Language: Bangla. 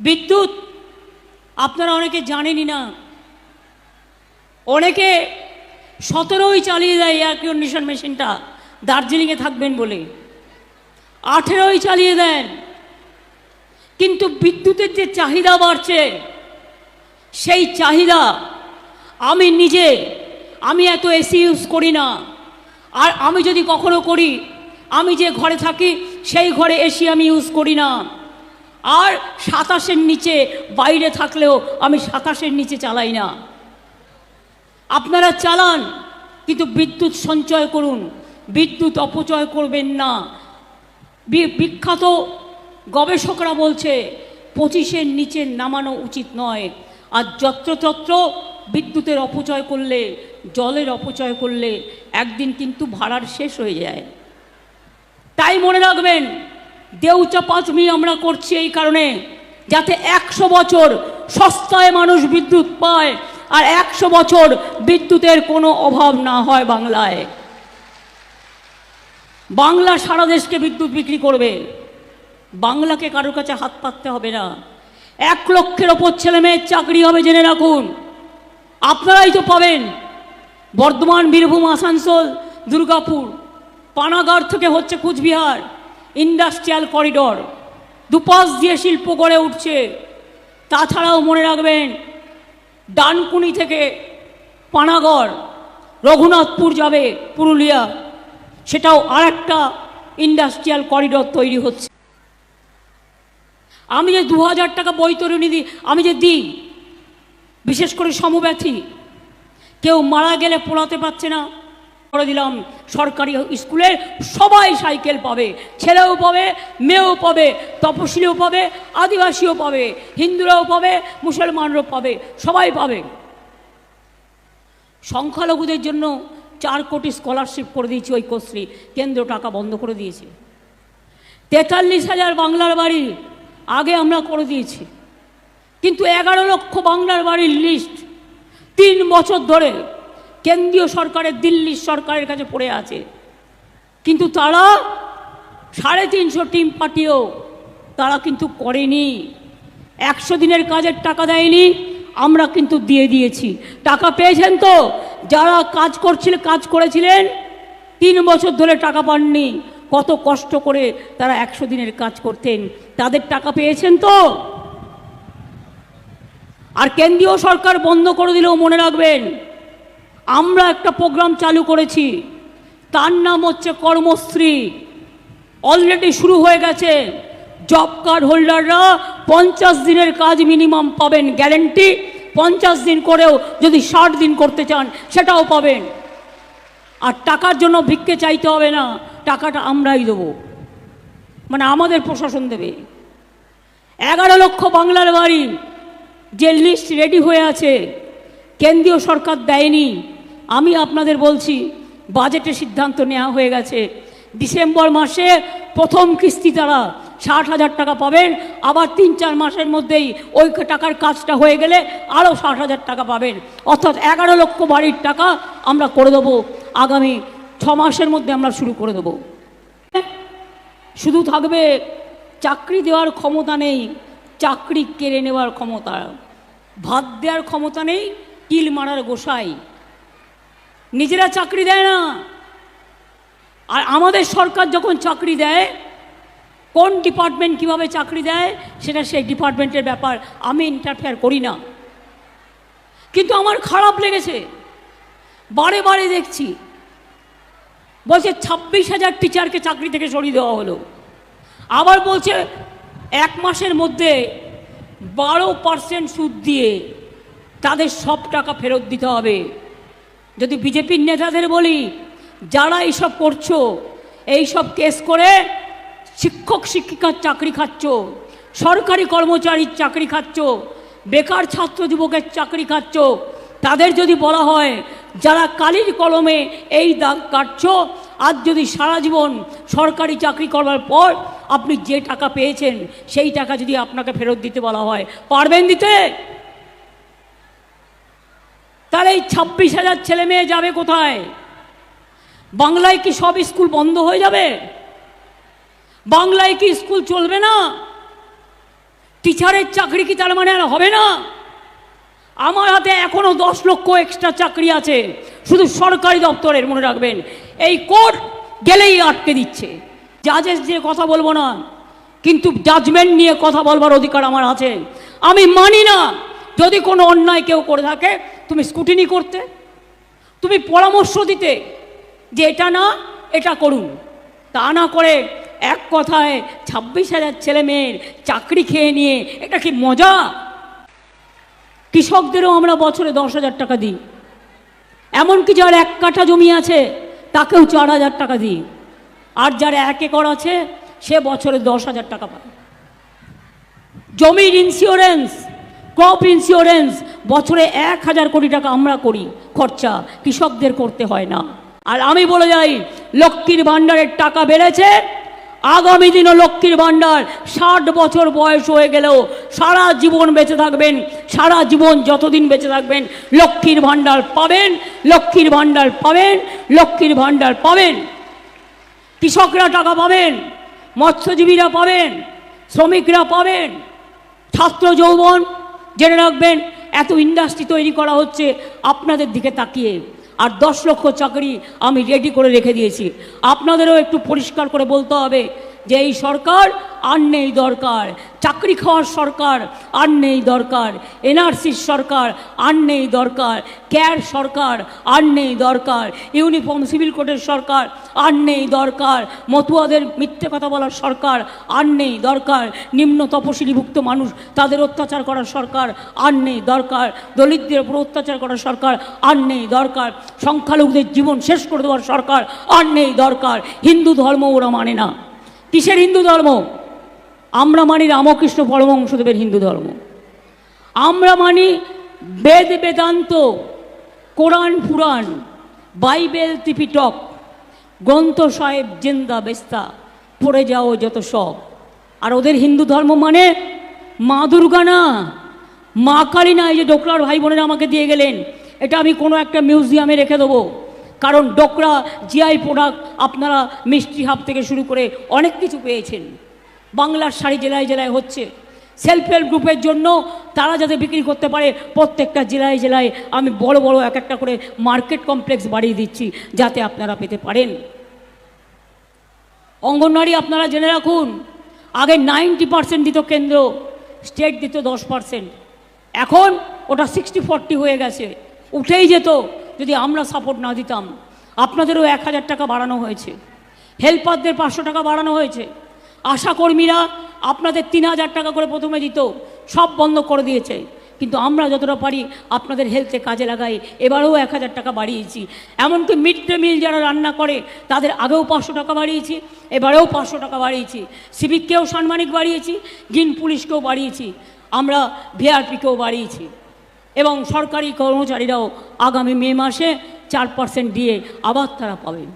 বিদ্যুৎ, আপনারা অনেকে জানেনই না। অনেকে সতেরোই চালিয়ে দেয় এয়ার কন্ডিশন মেশিনটা, দার্জিলিংয়ে থাকবেন বলে। আঠেরোই চালিয়ে দেন, কিন্তু বিদ্যুতের যে চাহিদা বাড়ছে, সেই চাহিদা আমি নিজে, আমি এত এসি ইউজ করি না। আর আমি যদি কখনো করি, আমি যে ঘরে থাকি, সেই ঘরে এসি আমি ইউজ করি না। আর সাতাশের নিচে বাইরে থাকলেও আমি সাতাশের নিচে চালাই না। আপনারা চালান, কিন্তু বিদ্যুৎ সঞ্চয় করুন। বিদ্যুৎ অপচয় করবেন না। বিখ্যাত গবেষকরা বলছে, পঁচিশের নিচে নামানো উচিত নয়। আর যত্রতত্র বিদ্যুতের অপচয় করলে, জলের অপচয় করলে একদিন কিন্তু ভাড়ার শেষ হয়ে যায়। তাই মনে রাখবেন দেউচা পাঁচমি আমরা করছি এই কারণে, যাতে একশো বছর সস্তায় মানুষ বিদ্যুৎ পায় আর একশো বছর বিদ্যুতের কোনো অভাব না হয় বাংলায়। বাংলা সারা দেশকে বিদ্যুৎ বিক্রি করবে। বাংলাকে কারোর কাছে হাত পাততে হবে না। এক লক্ষের ওপর ছেলে মেয়ের চাকরি হবে জেনে রাখুন। আপনারাই তো পাবেন। বর্ধমান, বীরভূম, আসানসোল, দুর্গাপুর পানাগড় থেকে হচ্ছে কুচবিহার। Industrial corridor. দুপাশ দিয়ে শিল্প গড়ে উঠছে। তাছাড়াও মনে রাখবেন, ডানকুনি থেকে পানাগড়, রঘুনাথপুর যাবে পুরুলিয়া। সেটাও আর একটা ইন্ডাস্ট্রিয়াল করিডর তৈরি হচ্ছে। আমি যে দু হাজার টাকা বৈতরণী দিই আমি যে দিই, বিশেষ করে সমব্যথী, কেউ মারা গেলে পোড়াতে পারছে না। করে দিলাম। সরকারি স্কুলে সবাই সাইকেল পাবে, ছেলেও পাবে, মেয়েও পাবে, তপশিলিও পাবে, আদিবাসীও পাবে, হিন্দুরাও পাবে, মুসলমানরাও পাবে, সবাই পাবে। সংখ্যালঘুদের জন্য চার কোটি স্কলারশিপ করে দিয়েছে ঐক্যশ্রী, কেন্দ্র টাকা বন্ধ করে দিয়েছে। তেতাল্লিশ হাজার বাংলার বাড়ি আগে আমরা করে দিয়েছি। কিন্তু এগারো লক্ষ বাংলার বাড়ির লিস্ট তিন বছর ধরে কেন্দ্রীয় সরকারের, দিল্লির সরকারের কাছে পড়ে আছে। কিন্তু তারা সাড়ে তিনশো টিম পাঠিয়েও তারা কিন্তু করেনি। একশো দিনের কাজের টাকা দেয়নি, আমরা কিন্তু দিয়ে দিয়েছি। টাকা পেয়েছেন তো? যারা কাজ করছিল, কাজ করেছিলেন, তিন বছর ধরে টাকা পাননি। কত কষ্ট করে তারা একশো দিনের কাজ করতেন। তাদের টাকা পেয়েছেন তো? আর কেন্দ্রীয় সরকার বন্ধ করে দিলেও মনে রাখবেন আমরা একটা প্রোগ্রাম চালু করেছি। তার নাম হচ্ছে কর্মশ্রী। অলরেডি শুরু হয়ে গেছে। জব কার্ড হোল্ডাররা পঞ্চাশ দিনের কাজ মিনিমাম পাবেন গ্যারেন্টি পঞ্চাশ দিন করেও যদি ষাট দিন করতে চান, সেটাও পাবেন। আর টাকার জন্য ভিক্ষে চাইতে হবে না, টাকাটা আমরাই দেবো। মানে আমাদের প্রশাসন দেবে। এগারো লক্ষ বাংলার বাড়ি যে লিস্ট রেডি হয়ে আছে, কেন্দ্রীয় সরকার দেয়নি। আমি আপনাদের বলছি বাজেটে সিদ্ধান্ত নেওয়া হয়ে গেছে। ডিসেম্বর মাসে প্রথম কিস্তি তারা ষাট হাজার টাকা পাবেন, আবার তিন চার মাসের মধ্যেই ওই টাকার কাজটা হয়ে গেলে আরও ষাট হাজার টাকা পাবেন। অর্থাৎ এগারো লক্ষ বাড়ির টাকা আমরা করে দেবো। আগামী ছ মাসের মধ্যে আমরা শুরু করে দেবো। শুধু থাকবে চাকরি দেওয়ার ক্ষমতা নেই, চাকরি কেড়ে নেওয়ার ক্ষমতা। ভাত দেওয়ার ক্ষমতা নেই কিল মারার গোসাই। নিজেরা চাকরি দেয় না। আর আমাদের সরকার যখন চাকরি দেয়, কোন ডিপার্টমেন্ট কীভাবে চাকরি দেয়, সেটা সেই ডিপার্টমেন্টের ব্যাপার আমি ইন্টারফেয়ার করি না। কিন্তু আমার খারাপ লেগেছে। বারে বারে দেখছি, বলছে ছাব্বিশ হাজার টিচারকে চাকরি থেকে সরিয়ে দেওয়া হলো। আবার বলছে এক মাসের মধ্যে বারো পার্সেন্ট সুদ দিয়ে তাদের সব টাকা ফেরত দিতে হবে। যদি বিজেপির নেতাদের বলি, যারা এইসব করছ, এইসব কেস করে শিক্ষক শিক্ষিকার চাকরি খাচ্ছ, সরকারি কর্মচারীর চাকরি খাচ্ছ, বেকার ছাত্র যুবকের চাকরি খাচ্ছ, তাদের যদি বলা হয়, যারা কালির কলমে এই দাগ কাটছ, আজ যদি সারা জীবন সরকারি চাকরি করবার পর আপনি যে টাকা পেয়েছেন, সেই টাকা যদি আপনাকে ফেরত দিতে বলা হয়, পারবেন দিতে? তাহলে এই ছাব্বিশ হাজার ছেলে মেয়ে যাবে কোথায়? বাংলায় কি সব স্কুল বন্ধ হয়ে যাবে? বাংলায় কি স্কুল চলবে না? টিচারের চাকরি কি তার মানে আর হবে না? আমার হাতে এখনও দশ লক্ষ এক্সট্রা চাকরি আছে। শুধু সরকারি দপ্তরের মনে রাখবেন। এই কোর্ট গেলেই আটকে দিচ্ছে। জাজেস দিয়ে কথা বলব না। কিন্তু জাজমেন্ট নিয়ে কথা বলবার অধিকার আমার আছে। আমি মানি না। যদি কোনো অন্যায় কেউ করে থাকে, তুমি স্কুটিনি করতে, তুমি পরামর্শ দিতে যে এটা না, এটা করুন। তা না করে এক কথায় ছাব্বিশ হাজার ছেলে মেয়ের চাকরি খেয়ে নিয়ে, এটা কি মজা? কৃষকদেরও আমরা বছরে দশ হাজার টাকা দিই। এমনকি যার এক কাঠা জমি আছে, তাকেও চার হাজার টাকা দিই। আর যার এক একর আছে, সে বছরে দশ হাজার টাকা পায়। জমির ইন্স্যুরেন্স ক্রপ ইন্স্যুরেন্স বছরে এক হাজার কোটি টাকা আমরা করি। খরচা কৃষকদের করতে হয় না। আর আমি বলে যাই, লক্ষ্মীর ভাণ্ডারের টাকা বেড়েছে। আগামী দিনও লক্ষ্মীর ভাণ্ডার ষাট বছর বয়স হয়ে গেলেও সারা জীবন বেঁচে থাকবেন, সারা জীবন যতদিন বেঁচে থাকবেন, লক্ষ্মীর ভাণ্ডার পাবেন, লক্ষ্মীর ভাণ্ডার পাবেন, লক্ষ্মীর ভাণ্ডার পাবেন। কৃষকরা টাকা পাবেন, মৎস্যজীবীরা পাবেন, শ্রমিকরা পাবেন, ছাত্র যৌবন জেনে রাখবেন, এত ইন্ডাস্ট্রি তৈরি করা হচ্ছে, আপনাদের দিকে তাকিয়ে। আর দশ লক্ষ চাকরি আমি রেডি করে রেখে দিয়েছি। আপনাদেরও একটু পরিষ্কার করে বলতে হবে যে এই সরকার, আর নেই দরকার। চাকরি খাওয়ার সরকার, আর নেই দরকার। এনআরসির সরকার, আর নেই দরকার। ক্যার সরকার, আর নেই দরকার। ইউনিফর্ম সিভিল কোডের সরকার, আর নেই দরকার। মতুয়াদের মিথ্যে কথা বলার সরকার, আর নেই দরকার। নিম্ন তপশিলিভুক্ত মানুষ, তাদের অত্যাচার করার সরকার, আর নেই দরকার। দলিতদের উপর অত্যাচার করার সরকার, আর নেই দরকার। সংখ্যালঘুদের জীবন শেষ করে দেওয়ার সরকার, আর নেই দরকার। হিন্দু ধর্ম ওরা মানে না। কিসের হিন্দু ধর্ম? আমরা মানি রামকৃষ্ণ পরমহংসদেবের হিন্দু ধর্ম। আমরা মানি বেদ বেদান্ত, কোরআন পুরাণ, বাইবেল ত্রিপিটক, গ্রন্থ সাহেব জেন্দা বেস্তা, পড়ে যাও যত সব। আর ওদের হিন্দু ধর্ম মানে মা দুর্গা না। মা কালী না, এই যে ডোকরার ভাই বোনেরা আমাকে দিয়ে গেলেন, এটা আমি কোনো একটা মিউজিয়ামে রেখে দেবো। কারণ ডোকরা জিআই প্রোডাক্ট আপনারা মিষ্টি হাব থেকে শুরু করে অনেক কিছু পেয়েছেন। বাংলার শাড়ি জেলায় জেলায় হচ্ছে। সেলফ হেল্প গ্রুপের জন্য তারা যাতে বিক্রি করতে পারে, প্রত্যেকটা জেলায় জেলায় আমি বড় বড় এক একটা করে মার্কেট কমপ্লেক্স বাড়িয়ে দিচ্ছি যাতে আপনারা পেতে পারেন। অঙ্গনওয়াড়ি আপনারা জেনে রাখুন, আগে নাইনটি পার্সেন্ট দিত কেন্দ্র স্টেট দিত দশ পার্সেন্ট। এখন ওটা সিক্সটি ফর্টি হয়ে গেছে। উঠেই যেত যদি আমরা সাপোর্ট না দিতাম, আপনাদেরও এক হাজার টাকা বাড়ানো হয়েছে। হেল্পারদের পাঁচশো টাকা বাড়ানো হয়েছে। আশাকর্মীরা আপনাদের তিন হাজার টাকা করে প্রথমে দিত, সব বন্ধ করে দিয়েছে। কিন্তু আমরা যতটা পারি আপনাদের হেলথে কাজে লাগাই, এবারেও এক হাজার টাকা বাড়িয়েছি। এমনকি মিড ডে মিল যারা রান্না করে, তাদের আগেও পাঁচশো টাকা বাড়িয়েছি, এবারেও পাঁচশো টাকা বাড়িয়েছি। সিভিককেও সাম্মানিক বাড়িয়েছি, গ্রিন পুলিশকেও বাড়িয়েছি, আমরা ভিআরপিকেও বাড়িয়েছি। এবং সরকারি কর্মচারীরাও আগামী মে মাসে চার পার্সেন্ট দিয়ে আবার তারা পাবেন।